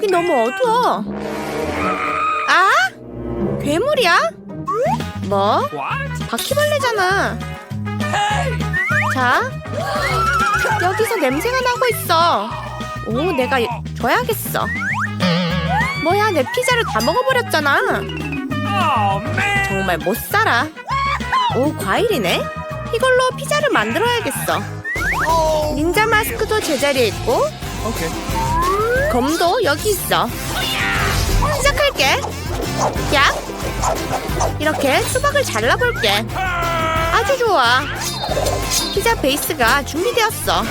여기 너무 어두워. 아? 괴물이야? 뭐? 바퀴벌레잖아. 자, 여기서 냄새가 나고 있어. 오, 내가 줘야겠어. 뭐야, 내 피자를 다 먹어버렸잖아. 정말 못 살아. 오, 과일이네. 이걸로 피자를 만들어야겠어. 닌자 마스크도 제자리에 있고, 검도 여기 있어. 시작할게. 야, 이렇게 수박을 잘라볼게. 아주 좋아. 피자 베이스가 준비되었어.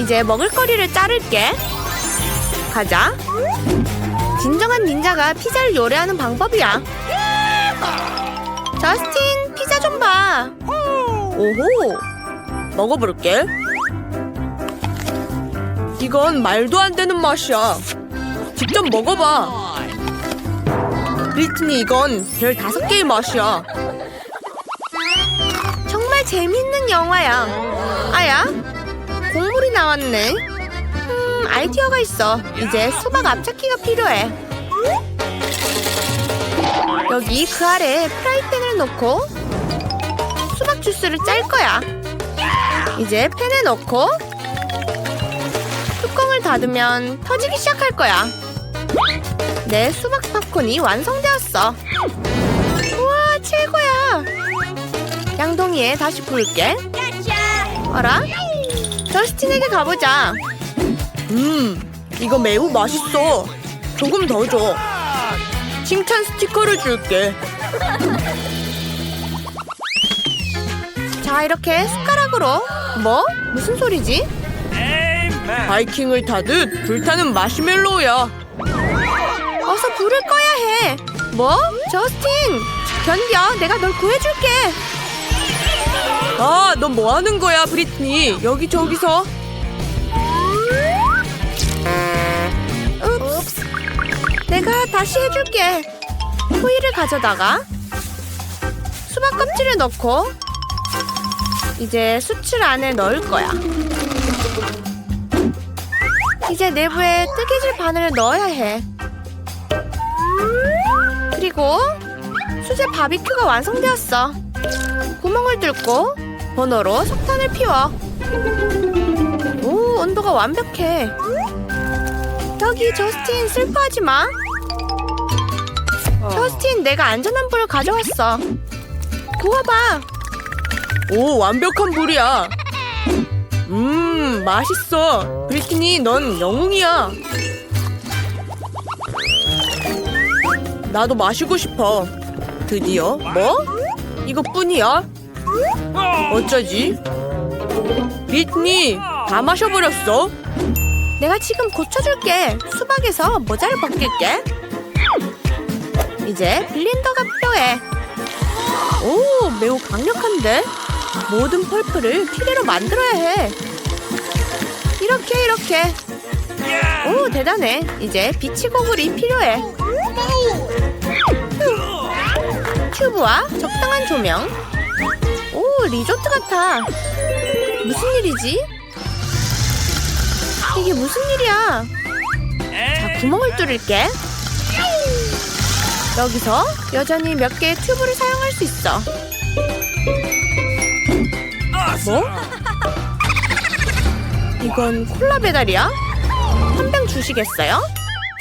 이제 먹을거리를 자를게. 가자. 진정한 닌자가 피자를 요리하는 방법이야. 저스틴, 피자 좀 봐. 오호. 먹어볼게. 이건 말도 안 되는 맛이야. 직접 먹어봐. 리트니 이건 별 다섯 개의 맛이야. 정말 재밌는 영화야. 아야, 곡물이 나왔네. 음, 아이디어가 있어. 이제 수박 앞찾기가 필요해. 여기 그 아래 프라이팬을 놓고 수박 주스를 짤 거야. 이제 팬에 넣고 닫으면 터지기 시작할 거야. 내 수박 팝콘이 완성되었어. 우와, 최고야. 양동이에 다시 부을게. 어라? 저스틴에게 가보자. 음, 이거 매우 맛있어. 조금 더 줘. 칭찬 스티커를 줄게. 자, 이렇게 숟가락으로. 뭐? 무슨 소리지? 바이킹을 타듯 불타는 마시멜로우야. 어서 불을 꺼야 해. 뭐? 저스틴! 견뎌. 내가 널 구해줄게. 아, 너뭐 하는 거야, 브리트니? 여기 저기서. 읍스. 내가 다시 해줄게. 후이를 가져다가 수박 껍질을 넣고 이제 수출 안에 넣을 거야. 이제 내부에 뜨개질 바늘을 넣어야 해. 그리고 수제 바비큐가 완성되었어. 구멍을 뚫고 버너로 석탄을 피워. 오, 온도가 완벽해. 여기 저스틴 슬퍼하지 마. 저스틴, 내가 안전한 불을 가져왔어. 구워봐. 오, 완벽한 불이야. 음, 맛있어. 브리트니, 넌 영웅이야. 나도 마시고 싶어. 드디어 뭐? 이것뿐이야? 어쩌지? 브리트니, 다 마셔버렸어. 내가 지금 고쳐줄게. 수박에서 모자를 벗길게. 이제 블렌더가 필요해. 오, 매우 강력한데? 모든 펄프를 피레로 만들어야 해. 이렇게 이렇게. 오, 대단해. 이제 비치 고글이 필요해. 튜브와 적당한 조명. 오, 리조트 같아. 무슨 일이지? 이게 무슨 일이야? 자, 구멍을 뚫을게. 여기서 여전히 몇 개의 튜브를 사용할 수 있어. 뭐? 이건 콜라 배달이야? 한 병 주시겠어요?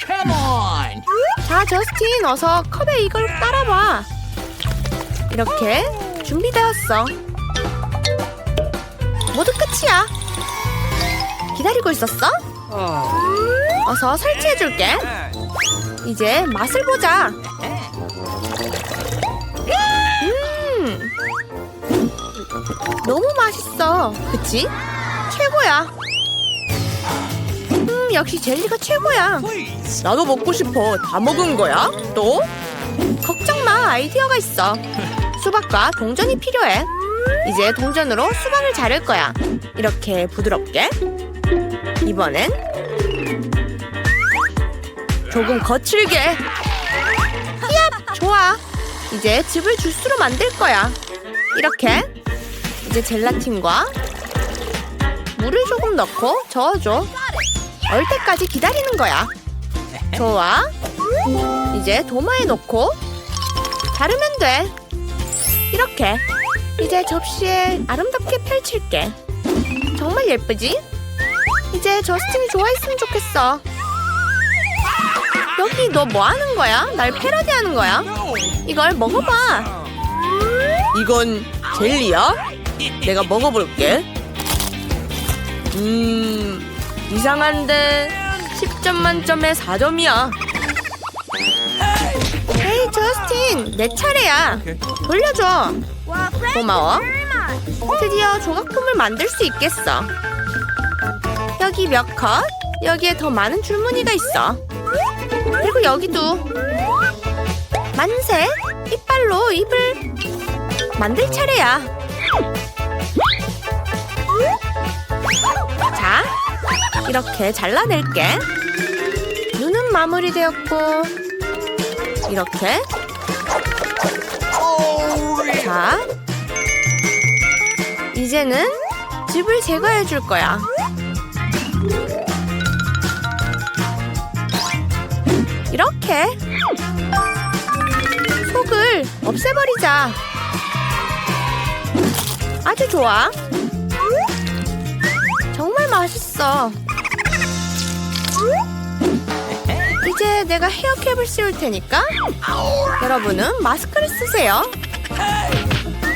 Come on! 자, 저스틴, 어서 컵에 이걸 따라봐. 이렇게 준비되었어. 모두 끝이야. 기다리고 있었어? 어서 설치해줄게. 이제 맛을 보자. 너무 맛있어. 그치? 최고야. 음, 역시 젤리가 최고야. 나도 먹고 싶어. 다 먹은 거야? 또? 걱정 마. 아이디어가 있어. 수박과 동전이 필요해. 이제 동전으로 수박을 자를 거야. 이렇게 부드럽게. 이번엔 조금 거칠게. 얍! 좋아. 이제 즙을 주스로 만들 거야. 이렇게. 이제 젤라틴과 물을 조금 넣고 저어줘. 얼 때까지 기다리는 거야. 좋아. 이제 도마에 넣고 자르면 돼. 이렇게. 이제 접시에 아름답게 펼칠게. 정말 예쁘지? 이제 저스틴이 좋아했으면 좋겠어. 여기 너 뭐 하는 거야? 날 패러디 하는 거야? 이걸 먹어봐. 이건 젤리야? 내가 먹어볼게. 음, 이상한데 10점 만점에 4점이야. 헤이, 저스틴, 내 차례야. 돌려줘. 고마워. 드디어 조각품을 만들 수 있겠어. 여기 몇 컷? 여기에 더 많은 줄무늬가 있어. 그리고 여기도. 만세! 이빨로 입을 만들 차례야. 자, 이렇게 잘라낼게. 눈은 마무리되었고, 이렇게. 자, 이제는 즙을 제거해 줄 거야. 이렇게 속을 없애버리자. 아주 좋아. 정말 맛있어. 이제 내가 헤어캡을 씌울 테니까 여러분은 마스크를 쓰세요.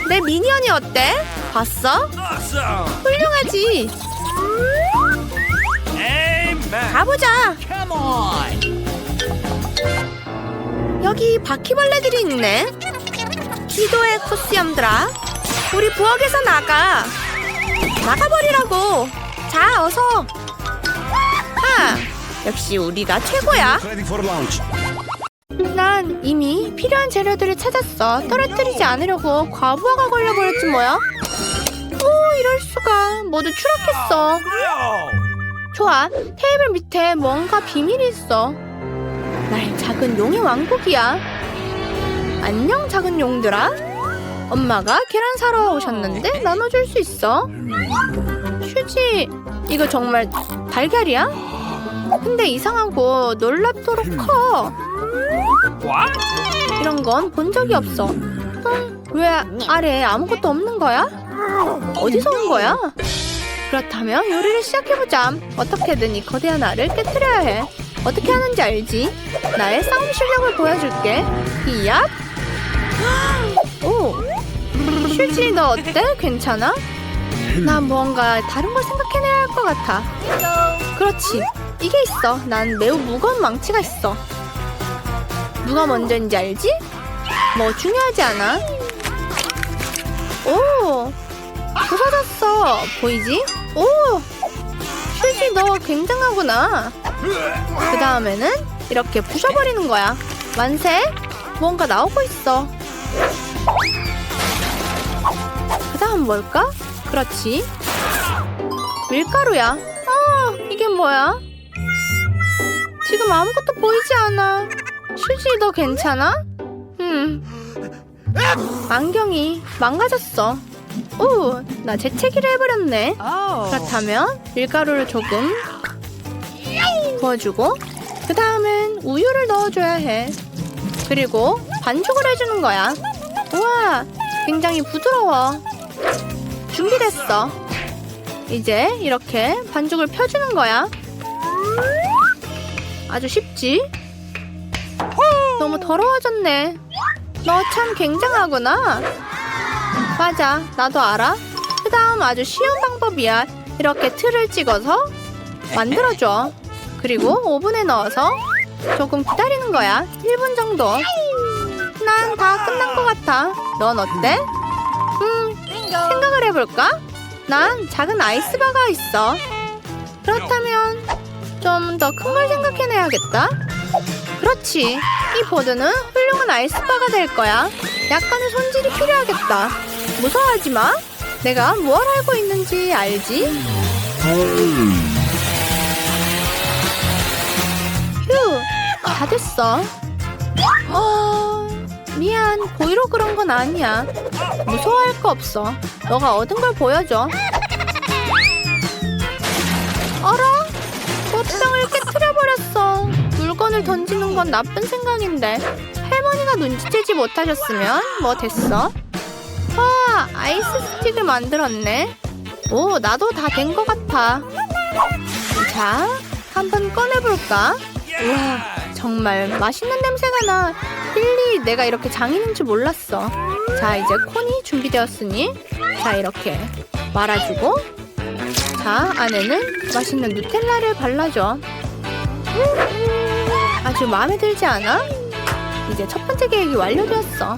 내 미니언이 어때? 봤어? 훌륭하지. 가보자. 여기 바퀴벌레들이 있네. 기도의 코스염들아. 우리 부엌에서 나가. 나가버리라고. 자, 어서. 하. 역시 우리가 최고야. 난 이미 필요한 재료들을 찾았어. 떨어뜨리지 않으려고 과부하가 걸려버렸지 뭐야. 오, 이럴 수가. 모두 추락했어. 좋아. 테이블 밑에 뭔가 비밀이 있어. 나의 작은 용의 왕국이야. 안녕, 작은 용들아. 엄마가 계란 사러 오셨는데 나눠줄 수 있어. 휴지, 이거 정말 달걀이야? 근데 이상하고 놀랍도록 커. What? 이런 건 본 적이 없어. 응, 왜 아래에 아무것도 없는 거야? 어디서 온 거야? 그렇다면 요리를 시작해보자. 어떻게든 이 거대한 알을 깨뜨려야 해. 어떻게 하는지 알지? 나의 싸움 실력을 보여줄게. 이얍! 오! 휴지 너 어때? 괜찮아? 나 뭔가 다른 걸 생각해내야 할 것 같아. 그렇지. 이게 있어. 난 매우 무거운 망치가 있어. 누가 먼저인지 알지? 뭐 중요하지 않아. 오, 부서졌어. 보이지? 오, 휴지 너 굉장하구나. 그 다음에는 이렇게 부셔버리는 거야. 만세. 뭔가 나오고 있어. 그 다음 뭘까? 그렇지. 밀가루야. 아, 이게 뭐야? 지금 아무것도 보이지 않아. 휴지 너 괜찮아? 음. 안경이 망가졌어. 오, 나 재채기를 해버렸네. 그렇다면 밀가루를 조금 부어주고 그 다음엔 우유를 넣어줘야 해. 그리고 반죽을 해주는 거야. 우와, 굉장히 부드러워. 준비됐어. 이제 이렇게 반죽을 펴주는 거야. 아주 쉽지? 너무 더러워졌네. 너 참 굉장하구나. 맞아, 나도 알아. 그 다음 아주 쉬운 방법이야. 이렇게 틀을 찍어서 만들어줘. 그리고 오븐에 넣어서 조금 기다리는 거야. 1분 정도. 난 다 끝난 것 같아. 넌 어때? 음, 생각을 해볼까? 난 작은 아이스바가 있어. 그렇다면 좀 더 큰 걸 생각해내야겠다. 그렇지. 이 보드는 훌륭한 아이스바가 될 거야. 약간의 손질이 필요하겠다. 무서워하지 마. 내가 뭘 알고 있는지 알지? 휴, 다 됐어. 어, 미안. 고의로 그런 건 아니야. 무서워할 거 없어. 너가 얻은 걸 보여줘. 어라? 꽃병을 깨뜨려버렸어. 물건을 물건을 던지는 건 나쁜 생각인데 할머니가 눈치채지 못하셨으면 뭐 됐어? 와 아이스 스틱을 만들었네. 오 나도 다 된 것 같아. 자 한번 꺼내볼까? 우와 정말 맛있는 냄새가 나. 릴리 내가 이렇게 장인인 줄 몰랐어. 자 이제 콘이 준비되었으니 자 이렇게 말아주고 자 안에는 맛있는 누텔라를 발라줘. 아주 마음에 들지 않아? 이제 첫 번째 계획이 완료되었어.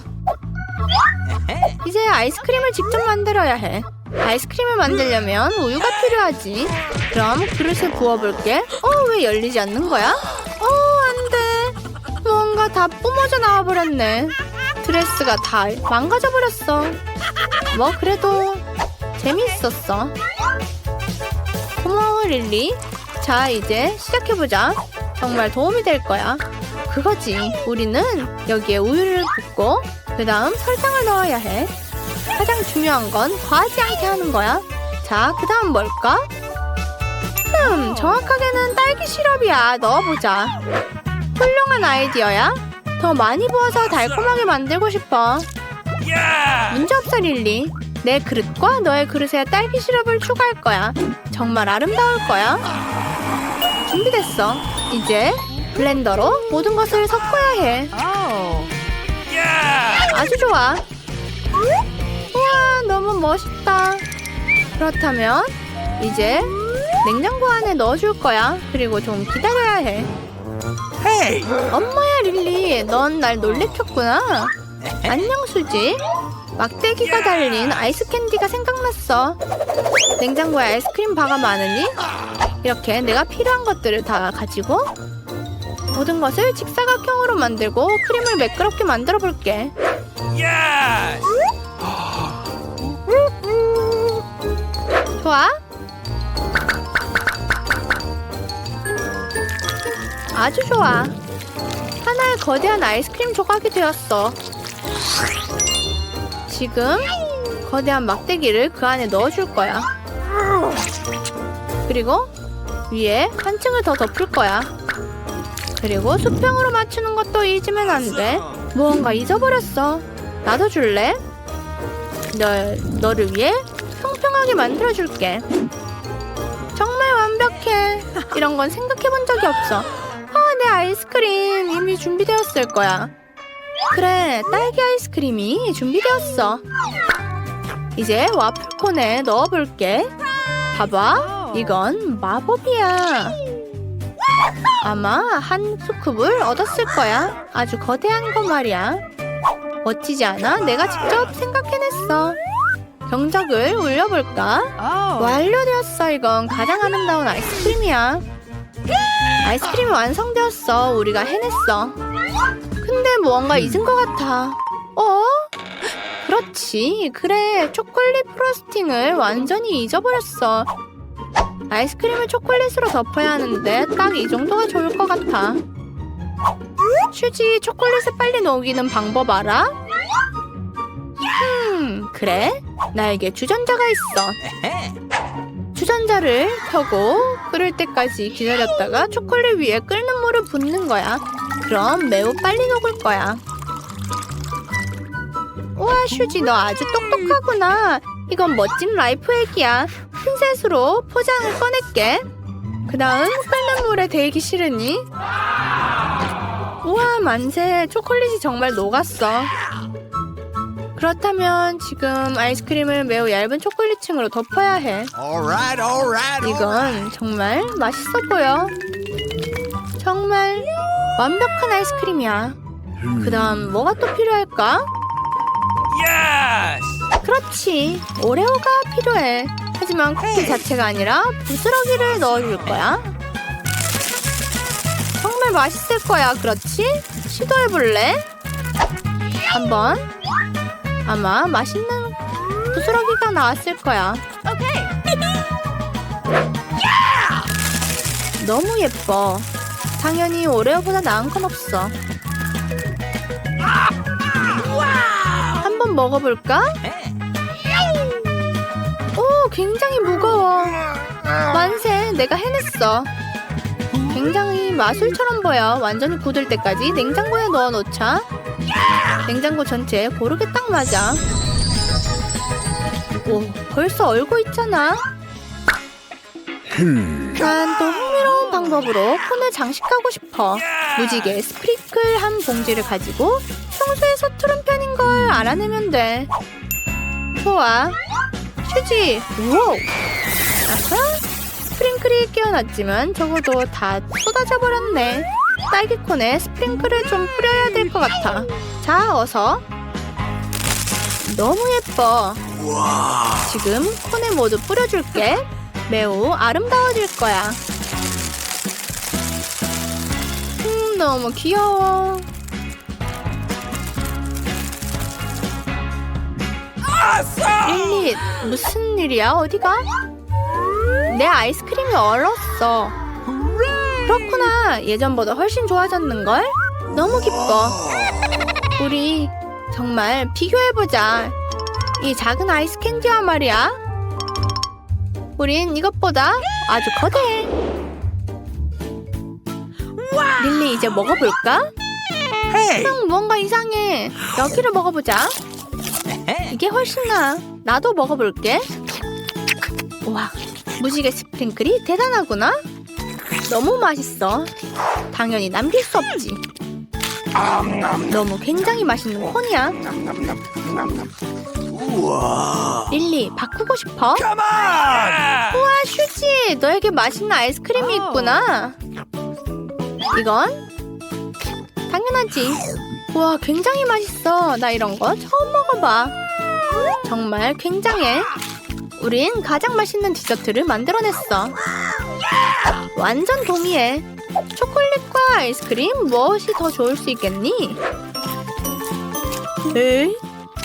이제 아이스크림을 직접 만들어야 해. 아이스크림을 만들려면 우유가 필요하지. 그럼 그릇에 부어볼게. 어, 왜 열리지 않는 거야? 다 뿜어져 나와버렸네. 드레스가 다 망가져 버렸어. 뭐, 그래도 재미있었어. 고마워, 릴리. 자, 이제 시작해보자. 정말 도움이 될 거야. 그거지. 우리는 여기에 우유를 붓고, 그 다음 설탕을 넣어야 해. 가장 중요한 건 과하지 않게 하는 거야. 자, 그 다음 뭘까? 음, 정확하게는 딸기 시럽이야. 넣어보자. 훌륭한 아이디어야. 더 많이 부어서 달콤하게 만들고 싶어. 문제없어, 릴리. 내 그릇과 너의 그릇에 딸기 시럽을 추가할 거야. 정말 아름다울 거야. 준비됐어. 이제 블렌더로 모든 것을 섞어야 해. 아주 좋아. 우와, 너무 멋있다. 그렇다면 이제 냉장고 안에 넣어줄 거야. 그리고 좀 기다려야 해. Hey! 엄마야, 릴리. 넌 날 놀래켰구나. 안녕, 수지. 막대기가 달린 아이스 캔디가 생각났어. 냉장고에 아이스크림 바가 많으니 이렇게 내가 필요한 것들을 다 가지고 모든 것을 직사각형으로 만들고 크림을 매끄럽게 만들어 볼게. 좋아? 아주 좋아. 하나의 거대한 아이스크림 조각이 되었어. 지금 거대한 막대기를 그 안에 넣어줄 거야. 그리고 위에 한 층을 더 덮을 거야. 그리고 수평으로 맞추는 것도 잊으면 안 돼. 무언가 잊어버렸어. 나도 줄래? 널, 너를 위해 평평하게 만들어줄게. 정말 완벽해. 이런 건 생각해 본 적이 없어. 아, 내 아이스크림 이미 준비되었을 거야. 그래, 딸기 아이스크림이 준비되었어. 이제 와플콘에 넣어볼게. 봐봐, 이건 마법이야. 아마 한 스쿱을 얻었을 거야. 아주 거대한 거 말이야. 멋지지 않아? 내가 직접 생각해냈어. 경적을 울려볼까? 완료되었어. 이건 가장 아름다운 아이스크림이야. 아이스크림이 완성되었어. 우리가 해냈어. 근데 무언가 잊은 것 같아. 어? 그렇지. 그래. 초콜릿 프로스팅을 완전히 잊어버렸어. 아이스크림을 초콜릿으로 덮어야 하는데 딱 이 정도가 좋을 것 같아. 슈지 초콜릿을 빨리 녹이는 방법 알아? 음, 그래? 나에게 주전자가 있어. 주전자를 켜고 끓을 때까지 기다렸다가 초콜릿 위에 끓는 물을 붓는 거야. 그럼 매우 빨리 녹을 거야. 우와, 슈지 너 아주 똑똑하구나. 이건 멋진 라이프 핵이야. 핀셋으로 포장을 꺼낼게. 그 다음 끓는 물에 데이기 싫으니 우와 만세 초콜릿이 정말 녹았어 그렇다면 지금 아이스크림을 매우 얇은 초콜릿 층으로 덮어야 해. Alright, alright, 이건 정말 맛있어 보여 정말 완벽한 아이스크림이야. 그 다음 뭐가 또 필요할까? Yes! 그렇지. 오레오가 필요해. 하지만 쿠키 자체가 아니라 부스러기를 넣어줄 거야. 정말 맛있을 거야. 그렇지? 시도해볼래? 한번 아마 맛있는 부스러기가 나왔을 거야 너무 예뻐 당연히 오레오보다 나은 건 없어 한번 먹어볼까? 오, 굉장히 무거워. 만세, 내가 해냈어. 굉장히 마술처럼 보여. 완전히 굳을 때까지 냉장고에 넣어놓자. 냉장고 전체에 고르게 딱 맞아. 오, 벌써 얼고 있잖아. 난 또 흥미로운 방법으로 폰을 장식하고 싶어. 무지개 스프링클 한 봉지를 가지고 평소에 서투른 편인 걸 알아내면 돼. 좋아. 휴지. 우와. 아하. 스프링클이 끼어났지만 적어도 다 쏟아져 버렸네. 딸기콘에 스프링클을 좀 뿌려야 될 것 같아. 자, 어서. 너무 예뻐. 지금 콘에 모두 뿌려줄게. 매우 아름다워질 거야. 음, 너무 귀여워. 릴리, 무슨 일이야? 어디가? 내 아이스크림이 얼었어. 그렇구나. 예전보다 훨씬 좋아졌는걸? 너무 기뻐. 우리 정말 비교해보자. 이 작은 아이스 캔디와 말이야. 우린 이것보다 아주 거대해. 릴리 이제 먹어볼까? 음, 뭔가 이상해. 여기를 먹어보자. 이게 훨씬 나아. 나도 먹어볼게. 와, 무지개 스프링클이 대단하구나. 너무 맛있어. 당연히 남길 수 없지. 너무 굉장히 맛있는 콘이야. 릴리, 바꾸고 싶어? On. 우와, 슈지, 너에게 맛있는 아이스크림이 있구나. 이건 당연하지. 우와, 굉장히 맛있어. 나 이런 거 처음 먹어봐. 정말 굉장해. 우린 가장 맛있는 디저트를 만들어냈어. 완전 동의해. 초콜릿과 아이스크림 무엇이 더 좋을 수 있겠니? 에이,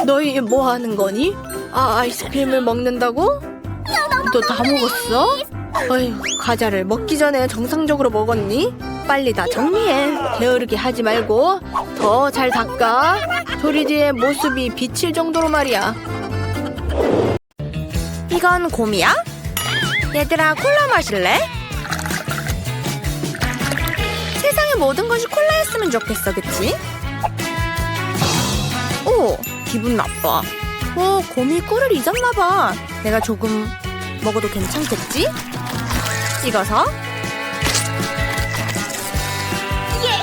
너희 뭐 하는 거니? 아, 아이스크림을 먹는다고? 너 다 먹었어? 어휴, 과자를 먹기 전에 정상적으로 먹었니? 빨리 다 정리해. 게으르게 하지 말고 더 잘 닦아. 조리디의 모습이 비칠 정도로 말이야. 이건 곰이야? 얘들아, 콜라 마실래? 모든 것이 콜라였으면 좋겠어, 그치? 오, 기분 나빠. 오, 곰이 꿀을 잊었나봐. 내가 조금 먹어도 괜찮겠지? 찍어서.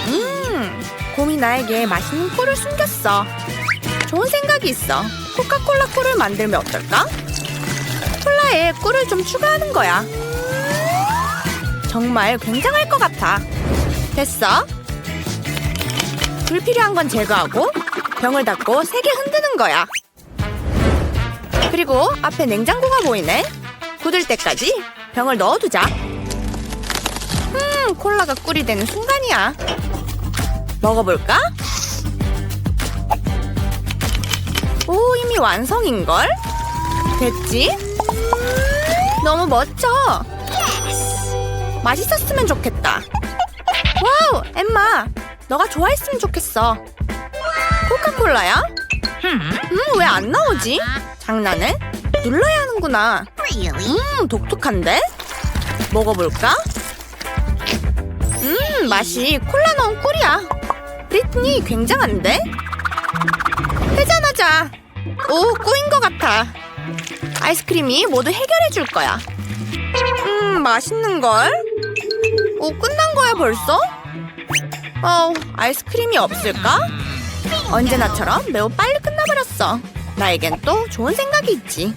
음, 곰이 나에게 맛있는 꿀을 숨겼어. 좋은 생각이 있어. 코카콜라 꿀을 만들면 어떨까? 콜라에 꿀을 좀 추가하는 거야. 정말 굉장할 것 같아. 됐어. 불필요한 건 제거하고 병을 닫고 세게 흔드는 거야. 그리고 앞에 냉장고가 보이네. 굳을 때까지 병을 넣어두자. 음, 콜라가 꿀이 되는 순간이야. 먹어볼까? 오, 이미 완성인걸? 됐지? 너무 멋져. 맛있었으면 좋겠다. 와우, 엠마. 너가 좋아했으면 좋겠어. 코카콜라야? 음, 왜 안 나오지? 장난해? 눌러야 하는구나. 음, 독특한데? 먹어볼까? 음, 맛이 콜라 넣은 꿀이야. 브리트니 굉장한데? 회전하자. 오, 꾸인 것 같아. 아이스크림이 모두 해결해 줄 거야. 음, 맛있는걸? 오, 끝난 거야 벌써? 어, 아이스크림이 없을까? 언제나처럼 매우 빨리 끝나버렸어. 나에겐 또 좋은 생각이 있지.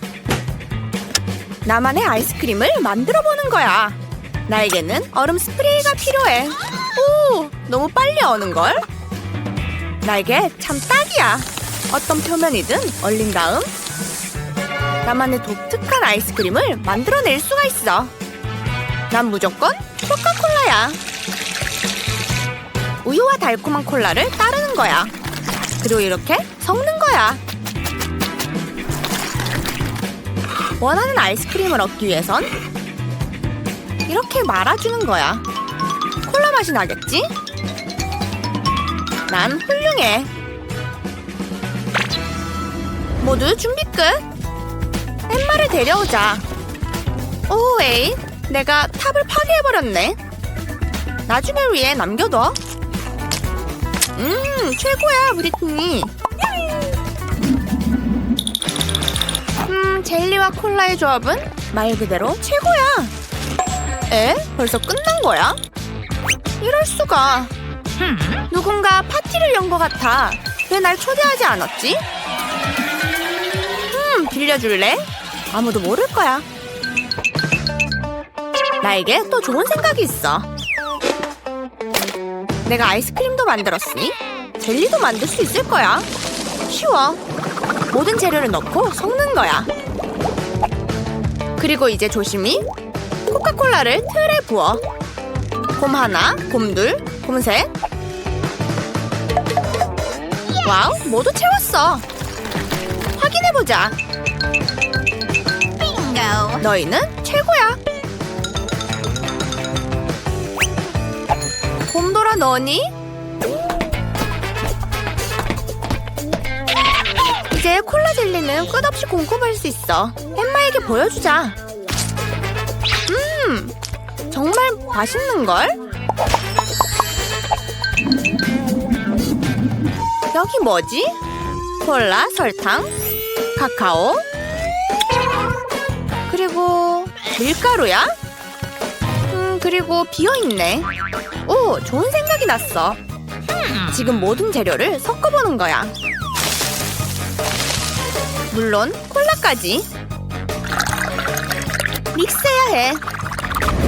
나만의 아이스크림을 만들어 보는 거야. 나에게는 얼음 스프레이가 필요해. 오, 너무 빨리 어는 걸? 나에게 참 딱이야. 어떤 표면이든 얼린 다음 나만의 독특한 아이스크림을 만들어낼 수가 있어. 난 무조건 코카콜라야. 우유와 달콤한 콜라를 따르는 거야. 그리고 이렇게 섞는 거야. 원하는 아이스크림을 얻기 위해선 이렇게 말아주는 거야. 콜라 맛이 나겠지? 난 훌륭해. 모두 준비 끝. 엠마를 데려오자. 오, 에이, 내가 탑을 파괴해버렸네. 나중을 위해 남겨둬. 음, 최고야, 브리트니. 음, 젤리와 콜라의 조합은 말 그대로 최고야. 에? 벌써 끝난 거야? 이럴 수가. 누군가 파티를 연 것 같아. 왜 날 초대하지 않았지? 음, 빌려줄래? 아무도 모를 거야. 나에게 또 좋은 생각이 있어. 내가 아이스크림도 만들었으니 젤리도 만들 수 있을 거야. 쉬워. 모든 재료를 넣고 섞는 거야. 그리고 이제 조심히 코카콜라를 틀에 부어. 곰 하나, 곰 둘, 곰 셋. 와우, 모두 채웠어. 확인해보자. 너희는 최고야. 너니? 이제 콜라 젤리는 끝없이 공급할 수 있어. 엠마에게 보여주자. 음, 정말 맛있는걸? 여기 뭐지? 콜라, 설탕, 카카오, 그리고 밀가루야? 음, 그리고 비어있네. 오, 좋은 생각이 났어. 지금 모든 재료를 섞어보는 거야. 물론 콜라까지. 믹스해야 해.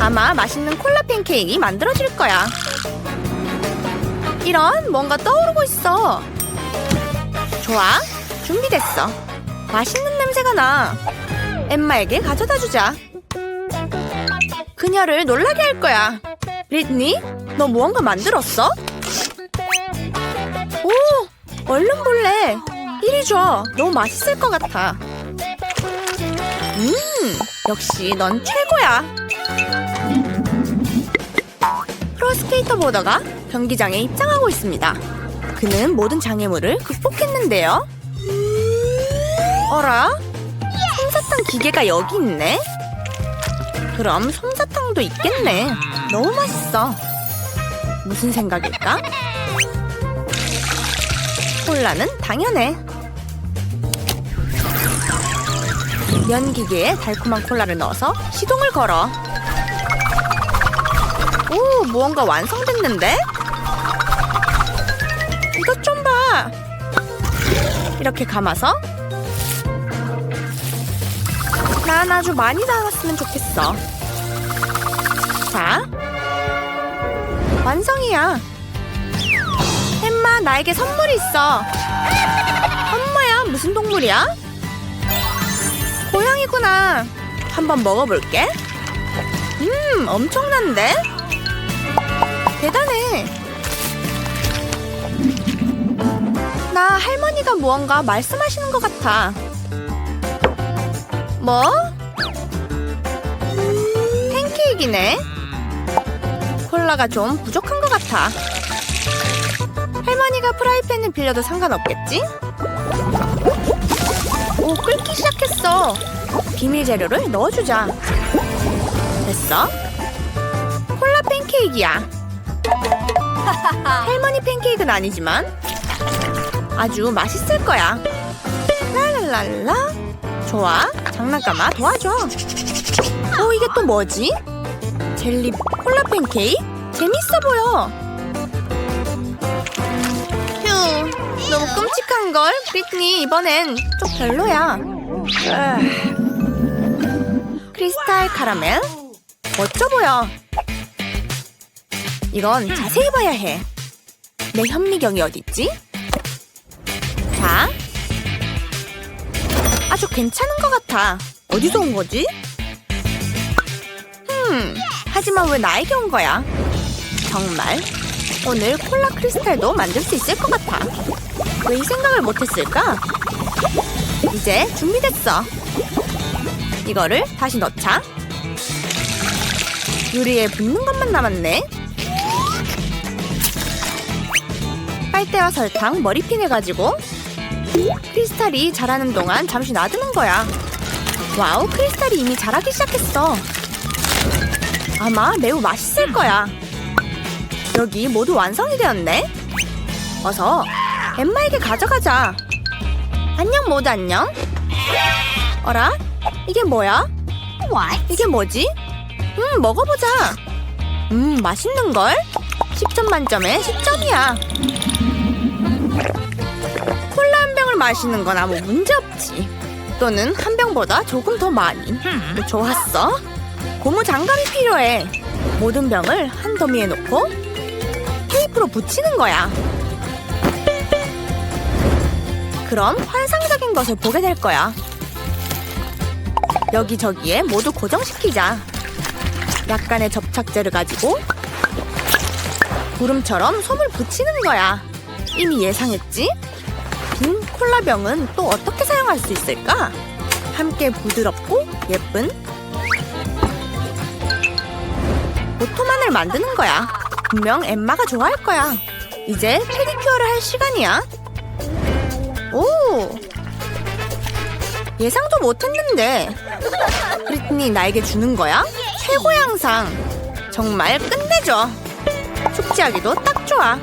아마 맛있는 콜라 팬케이크 만들어질 거야. 이런 뭔가 떠오르고 있어. 좋아, 준비됐어. 맛있는 냄새가 나. 엠마에게 가져다 주자. 그녀를 놀라게 할 거야. 리트니, 너 무언가 만들었어? 오, 얼른 볼래. 이리 줘. 너무 맛있을 것 같아. 음, 역시 넌 최고야. 프로스케이터 보더가 경기장에 입장하고 있습니다. 그는 모든 장애물을 극복했는데요. 어라? 솜사탕 기계가 여기 있네? 그럼 솜사탕도 있겠네. 너무 맛있어. 무슨 생각일까? 콜라는 당연해. 면 기계에 달콤한 콜라를 넣어서 시동을 걸어. 오, 무언가 완성됐는데? 이것 좀 봐. 이렇게 감아서 난 아주 많이 나왔으면 좋겠어. 자, 완성이야. 햄마, 나에게 선물이 있어. 엄마야, 무슨 동물이야? 고양이구나. 한번 먹어볼게. 음, 엄청난데? 대단해. 나 할머니가 무언가 말씀하시는 것 같아. 뭐? 팬케이크네. 콜라가 좀 부족한 것 같아. 할머니가 프라이팬을 빌려도 상관없겠지? 오, 끓기 시작했어. 비밀 재료를 넣어주자. 됐어. 콜라 팬케이크야. 할머니 팬케이크는 아니지만 아주 맛있을 거야. 랄랄랄라. 좋아. 장난감아 도와줘. 어, 이게 또 뭐지? 젤리 콜라 팬케이크? 재밌어 보여. 휴, 너무 끔찍한걸? 브리트니, 이번엔 좀 별로야. 크리스탈 카라멜? 멋져 보여. 이건 자세히 봐야 해. 내 현미경이 어딨지? 자. 아주 괜찮은 것 같아. 어디서 온 거지? 음, 하지만 왜 나에게 온 거야? 정말 오늘 콜라 크리스탈도 만들 수 있을 것 같아. 왜 이 생각을 못했을까? 이제 준비됐어. 이거를 다시 넣자. 유리에 붙는 것만 남았네. 빨대와 설탕, 머리핀 해가지고 크리스탈이 자라는 동안 잠시 놔두는 거야. 와우, 크리스탈이 이미 자라기 시작했어. 아마 매우 맛있을 거야. 여기 모두 완성이 되었네. 어서 엠마에게 가져가자. 안녕 모두 안녕. 어라? 이게 뭐야? 이게 뭐지? 음 먹어보자. 음 맛있는 걸? 10점 만점에 10점이야. 콜라 한 병을 마시는 건 아무 문제 없지. 또는 한 병보다 조금 더 많이. 좋았어. 고무 장갑이 필요해. 모든 병을 한 더미에 놓고 테이프로 붙이는 거야. 그럼 환상적인 것을 보게 될 거야. 여기저기에 모두 고정시키자. 약간의 접착제를 가지고 구름처럼 솜을 붙이는 거야. 이미 예상했지? 빈 콜라병은 또 어떻게 사용할 수 있을까? 함께 부드럽고 예쁜 오토만을 만드는 거야. 분명 엠마가 좋아할 거야. 이제 페디큐어를 할 시간이야. 오! 예상도 못했는데. 브리트니 나에게 주는 거야? 최고의 항상. 정말 끝내줘. 숙제하기도 딱 좋아.